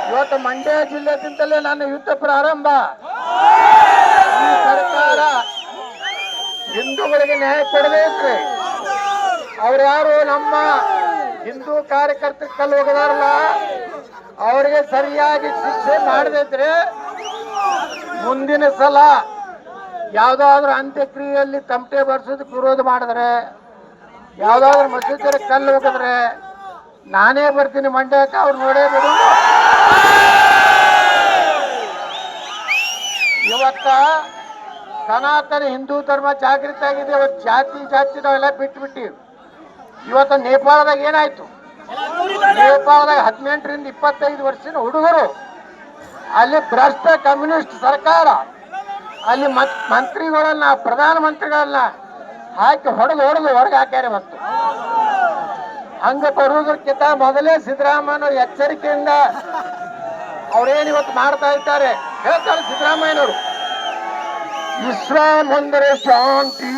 ಇವತ್ತು ಮಂಡ್ಯ ಜಿಲ್ಲೆದಿಂದಲೇ ನನ್ನ ಯುದ್ಧ ಪ್ರಾರಂಭ. ಈ ಸರ್ಕಾರ ಹಿಂದೂಗಳಿಗೆ ನ್ಯಾಯ ಕೊಡಬೇಕ್ರಿ. ಅವ್ರು ಯಾರು ನಮ್ಮ ಹಿಂದೂ ಕಾರ್ಯಕರ್ತರ ಕಲ್ಲು ಹೋಗದಾರಲ್ಲ, ಅವರಿಗೆ ಸರಿಯಾಗಿ ಶಿಕ್ಷೆ ಮಾಡದಿದ್ರೆ ಮುಂದಿನ ಸಲ ಯಾವ್ದಾದ್ರು ಅಂತ್ಯಕ್ರಿಯೆಯಲ್ಲಿ ತಮಟೆ ಬರ್ಸೋದಕ್ಕೆ ವಿರೋಧ ಮಾಡಿದ್ರೆ, ಯಾವ್ದಾದ್ರು ಮಸೀದಿಯ ಕಲ್ಲು ಹೋಗಿದ್ರೆ ನಾನೇ ಬರ್ತೀನಿ ಮಂಡ್ಯಕ್ಕೆ, ಅವ್ರು ನೋಡೇ ಬಿಡು. ಇವತ್ತ ಸನಾತನ ಹಿಂದೂ ಧರ್ಮ ಜಾಗೃತಿ ಆಗಿದೆ ಇವತ್ತು ಜಾತಿ ಜಾತಿ ನಾವೆಲ್ಲ ಬಿಟ್ಬಿಟ್ಟಿವಿ. ಇವತ್ತು ನೇಪಾಳದಾಗ ಏನಾಯ್ತು? ನೇಪಾಳದಾಗ ಹದಿನೆಂಟರಿಂದ ಇಪ್ಪತ್ತೈದು ವರ್ಷದ ಹುಡುಗರು, ಅಲ್ಲಿ ಭ್ರಷ್ಟ ಕಮ್ಯುನಿಸ್ಟ್ ಸರ್ಕಾರ, ಅಲ್ಲಿ ಮತ್, ಮಂತ್ರಿಗಳನ್ನ, ಪ್ರಧಾನ ಮಂತ್ರಿಗಳನ್ನ ಹಾಕಿ ಹೊಡೆದು ಹೊಡೆದು ಹೊರಗೆ ಹಾಕ್ಯಾರೆ ಮತ್ತು ಹಂಗ ಬರುವುದಕ್ಕಿಂತ ಮೊದಲೇ ಸಿದ್ದರಾಮಯ್ಯ ಎಚ್ಚರಿಕೆಯಿಂದ ಅವ್ರೇನ್ ಇವತ್ತು ಮಾಡ್ತಾ ಇದ್ದಾರೆ? ಹೇಳ್ತಾರೆ ಸಿದ್ದರಾಮಯ್ಯನವರು. বিশ্রাম মন্দিরে শান্তি।